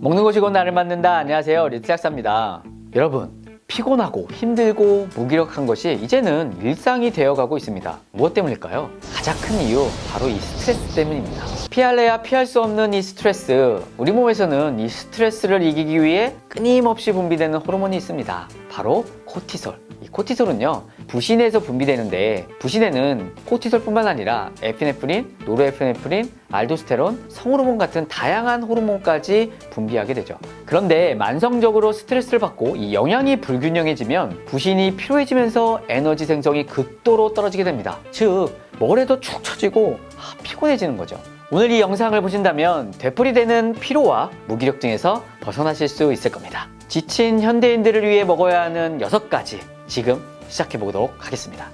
먹는 것이 곧 나를 만든다. 안녕하세요. 리틀학사입니다. 여러분, 피곤하고 힘들고 무기력한 것이 이제는 일상이 되어가고 있습니다. 무엇 때문일까요? 가장 큰 이유, 바로 이 스트레스 때문입니다. 피할래야 피할 수 없는 이 스트레스. 우리 몸에서는 이 스트레스를 이기기 위해 끊임없이 분비되는 호르몬이 있습니다. 바로 코티솔. 이 코티솔은요, 부신에서 분비되는데, 부신에는 코티솔뿐만 아니라 에피네프린, 노르에피네프린, 알도스테론, 성호르몬 같은 다양한 호르몬까지 분비하게 되죠. 그런데 만성적으로 스트레스를 받고 이 영양이 불균형해지면 부신이 피로해지면서 에너지 생성이 극도로 떨어지게 됩니다. 즉, 뭘 해도 축 처지고 아, 피곤해지는 거죠. 오늘 이 영상을 보신다면 되풀이되는 피로와 무기력증에서 벗어나실 수 있을 겁니다. 지친 현대인들을 위해 먹어야 하는 6가지 지금 시작해 보도록 하겠습니다.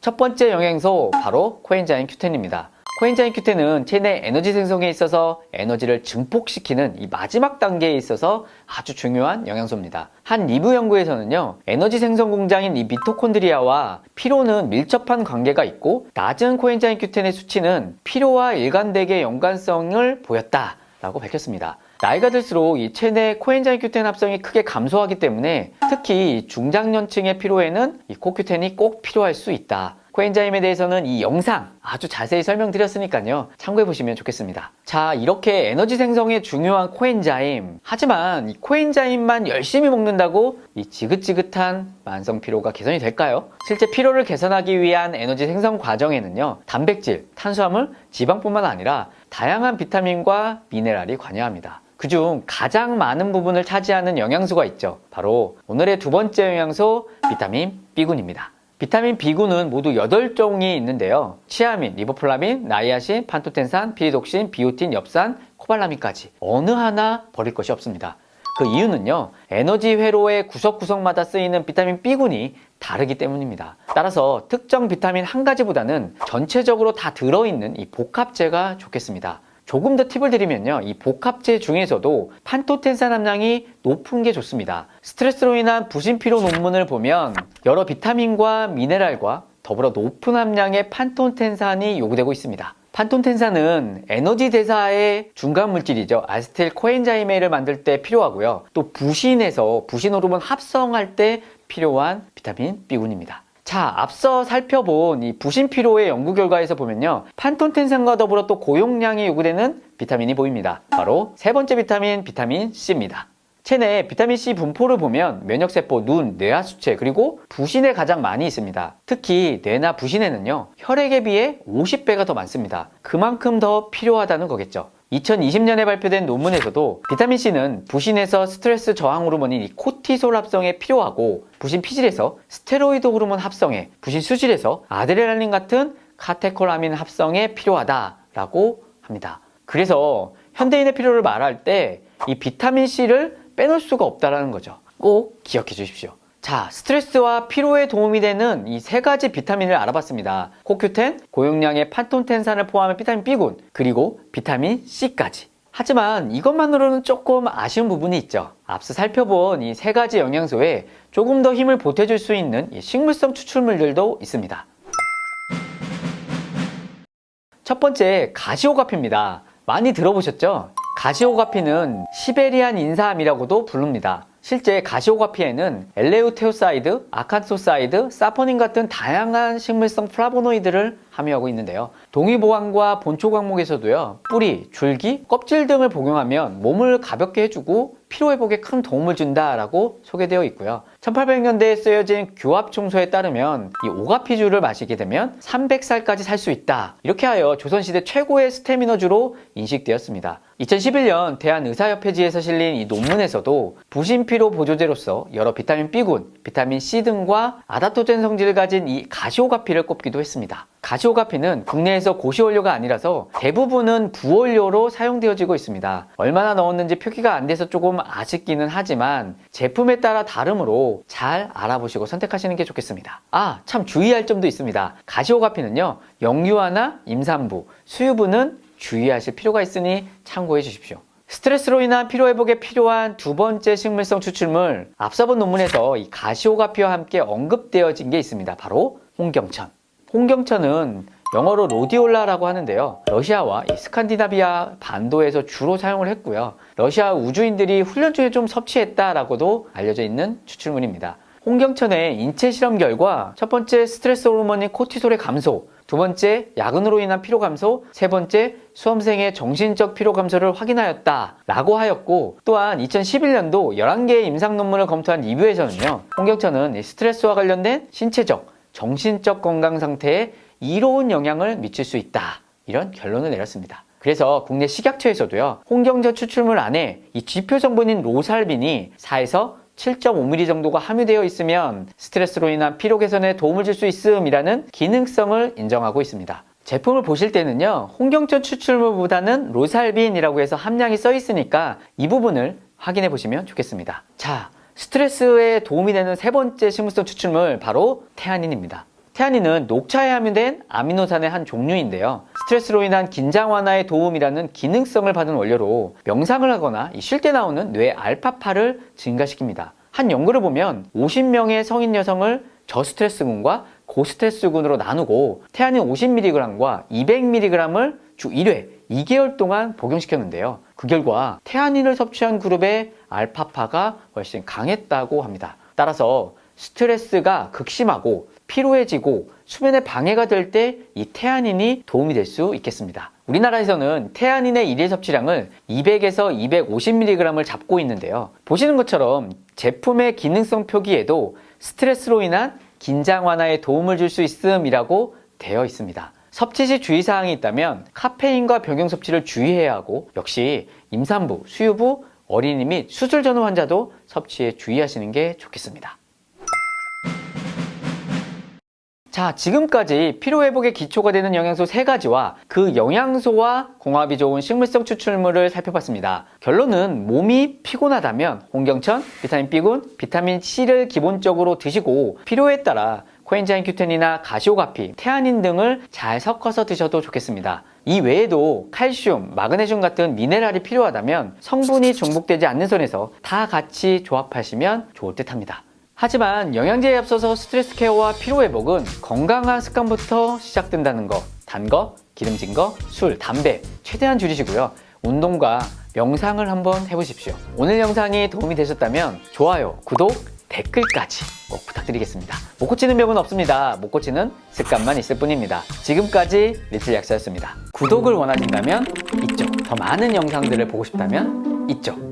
첫 번째 영양소 바로 코엔자임 Q10입니다. 코엔자임 Q10은 체내 에너지 생성에 있어서 에너지를 증폭시키는 이 마지막 단계에 있어서 아주 중요한 영양소입니다. 한 리뷰 연구에서는요, 에너지 생성 공장인 이 미토콘드리아와 피로는 밀접한 관계가 있고 낮은 코엔자임 Q10의 수치는 피로와 일관되게 연관성을 보였다 라고 밝혔습니다. 나이가 들수록 이 체내 코엔자임 Q10 합성이 크게 감소하기 때문에 특히 이 중장년층의 피로에는 이 코큐텐이 꼭 필요할 수 있다. 코엔자임에 대해서는 이 영상 아주 자세히 설명드렸으니까요. 참고해 보시면 좋겠습니다. 자, 이렇게 에너지 생성에 중요한 코엔자임. 하지만 이 코엔자임만 열심히 먹는다고 이 지긋지긋한 만성 피로가 개선이 될까요? 실제 피로를 개선하기 위한 에너지 생성 과정에는요. 단백질, 탄수화물, 지방뿐만 아니라 다양한 비타민과 미네랄이 관여합니다. 그중 가장 많은 부분을 차지하는 영양소가 있죠. 바로 오늘의 두 번째 영양소 비타민 B군입니다. 비타민 B군은 모두 8종이 있는데요. 치아민, 리보플라민, 나이아신, 판토텐산, 피리독신, 비오틴, 엽산, 코발라민까지 어느 하나 버릴 것이 없습니다. 그 이유는요, 에너지 회로의 구석구석마다 쓰이는 비타민 B군이 다르기 때문입니다. 따라서 특정 비타민 한 가지보다는 전체적으로 다 들어있는 이 복합제가 좋겠습니다. 조금 더 팁을 드리면요. 이 복합제 중에서도 판토텐산 함량이 높은 게 좋습니다. 스트레스로 인한 부신피로 논문을 보면 여러 비타민과 미네랄과 더불어 높은 함량의 판토텐산이 요구되고 있습니다. 판톤텐산은 에너지 대사의 중간 물질이죠. 아세틸 코엔자이메를 만들 때 필요하고요. 또 부신에서 부신 호르몬 합성할 때 필요한 비타민 B군입니다. 자, 앞서 살펴본 이 부신 피로의 연구 결과에서 보면요. 판톤텐산과 더불어 또 고용량이 요구되는 비타민이 보입니다. 바로 세 번째 비타민, 비타민 C입니다. 체내 비타민 C 분포를 보면 면역세포, 눈, 뇌하 수체 그리고 부신에 가장 많이 있습니다. 특히 뇌나 부신에는요 혈액에 비해 50배가 더 많습니다. 그만큼 더 필요하다는 거겠죠. 2020년에 발표된 논문에서도 비타민 C는 부신에서 스트레스 저항 호르몬인 이 코티솔 합성에 필요하고 부신 피질에서 스테로이드 호르몬 합성에 부신 수질에서 아드레날린 같은 카테콜아민 합성에 필요하다라고 합니다. 그래서 현대인의 필요를 말할 때 이 비타민 C를 빼놓을 수가 없다라는 거죠. 꼭 기억해 주십시오. 자, 스트레스와 피로에 도움이 되는 이 세 가지 비타민을 알아봤습니다. 코큐텐, 고용량의 판톤텐산을 포함한 비타민 B군, 그리고 비타민 C까지. 하지만 이것만으로는 조금 아쉬운 부분이 있죠. 앞서 살펴본 이 세 가지 영양소에 조금 더 힘을 보태줄 수 있는 이 식물성 추출물들도 있습니다. 첫 번째, 가시오가피입니다. 많이 들어보셨죠? 가시오가피는 시베리안 인삼이라고도 부릅니다. 실제 가시오가피에는 엘레우테오사이드, 아칸소사이드, 사포닌 같은 다양한 식물성 플라보노이드를 함유하고 있는데요. 동의보감과 본초 과목에서도요. 뿌리, 줄기, 껍질 등을 복용하면 몸을 가볍게 해주고 피로회복에 큰 도움을 준다라고 소개되어 있고요. 1800년대에 쓰여진 교합청소에 따르면 이 오가피주를 마시게 되면 300살까지 살 수 있다. 이렇게 하여 조선시대 최고의 스태미너주로 인식되었습니다. 2011년 대한의사협회지에서 실린 이 논문에서도 부신피로 보조제로서 여러 비타민 B군, 비타민 C 등과 아다토젠 성질을 가진 이 가시오가피를 꼽기도 했습니다. 가시오가피는 국내에서 고시원료가 아니라서 대부분은 부원료로 사용되어지고 있습니다. 얼마나 넣었는지 표기가 안 돼서 조금 아쉽기는 하지만 제품에 따라 다르므로 잘 알아보시고 선택하시는 게 좋겠습니다. 아, 참 주의할 점도 있습니다. 가시오가피는요, 영유아나 임산부, 수유부는 주의하실 필요가 있으니 참고해 주십시오. 스트레스로 인한 피로 회복에 필요한 두 번째 식물성 추출물, 앞서 본 논문에서 이 가시오가피와 함께 언급되어진 게 있습니다. 바로 홍경천. 홍경천은 영어로 로디올라라고 하는데요. 러시아와 이 스칸디나비아 반도에서 주로 사용을 했고요. 러시아 우주인들이 훈련 중에 좀 섭취했다라고도 알려져 있는 추출물입니다. 홍경천의 인체 실험 결과 첫 번째 스트레스 호르몬인 코티솔의 감소, 두 번째 야근으로 인한 피로 감소, 세 번째 수험생의 정신적 피로 감소를 확인하였다 라고 하였고 또한 2011년도 11개의 임상 논문을 검토한 리뷰에서는요 홍경천은 이 스트레스와 관련된 신체적, 정신적 건강 상태에 이로운 영향을 미칠 수 있다 이런 결론을 내렸습니다. 그래서 국내 식약처에서도요 홍경천 추출물 안에 이 지표 성분인 로살빈이 4에서 7.5mm 정도가 함유되어 있으면 스트레스로 인한 피로 개선에 도움을 줄 수 있음이라는 기능성을 인정하고 있습니다. 제품을 보실 때는요, 홍경천 추출물보다는 로살빈이라고 해서 함량이 써 있으니까 이 부분을 확인해 보시면 좋겠습니다. 자, 스트레스에 도움이 되는 세 번째 식물성 추출물 바로 태아닌입니다. 태아닌은 녹차에 함유된 아미노산의 한 종류인데요. 스트레스로 인한 긴장 완화에 도움이라는 기능성을 받은 원료로 명상을 하거나 쉴 때 나오는 뇌 알파파를 증가시킵니다. 한 연구를 보면 50명의 성인 여성을 저스트레스군과 고스트레스군으로 나누고 태아닌 50mg과 200mg을 주 1회 2개월 동안 복용시켰는데요. 그 결과 태아닌을 섭취한 그룹의 알파파가 훨씬 강했다고 합니다. 따라서 스트레스가 극심하고 피로해지고 수면에 방해가 될 때 이 태아닌이 도움이 될 수 있겠습니다. 우리나라에서는 태아닌의 일일 섭취량을 200에서 250mg을 잡고 있는데요. 보시는 것처럼 제품의 기능성 표기에도 스트레스로 인한 긴장 완화에 도움을 줄 수 있음이라고 되어 있습니다. 섭취 시 주의사항이 있다면 카페인과 병용 섭취를 주의해야 하고 역시 임산부, 수유부, 어린이 및 수술 전후 환자도 섭취에 주의하시는 게 좋겠습니다. 자, 지금까지 피로회복의 기초가 되는 영양소 세가지와 그 영양소와 궁합이 좋은 식물성 추출물을 살펴봤습니다. 결론은 몸이 피곤하다면 홍경천, 비타민 B군, 비타민 C를 기본적으로 드시고 필요에 따라 코엔자임 큐텐이나 가시오가피, 태아닌 등을 잘 섞어서 드셔도 좋겠습니다. 이 외에도 칼슘, 마그네슘 같은 미네랄이 필요하다면 성분이 중복되지 않는 선에서 다 같이 조합하시면 좋을 듯 합니다. 하지만 영양제에 앞서서 스트레스 케어와 피로 회복은 건강한 습관부터 시작된다는 거. 단 거, 기름진 거, 술, 담배 최대한 줄이시고요. 운동과 명상을 한번 해보십시오. 오늘 영상이 도움이 되셨다면 좋아요, 구독, 댓글까지 꼭 부탁드리겠습니다. 못 고치는 병은 없습니다. 못 고치는 습관만 있을 뿐입니다. 지금까지 리틀 약사였습니다. 구독을 원하신다면 이쪽, 더 많은 영상들을 보고 싶다면 이쪽.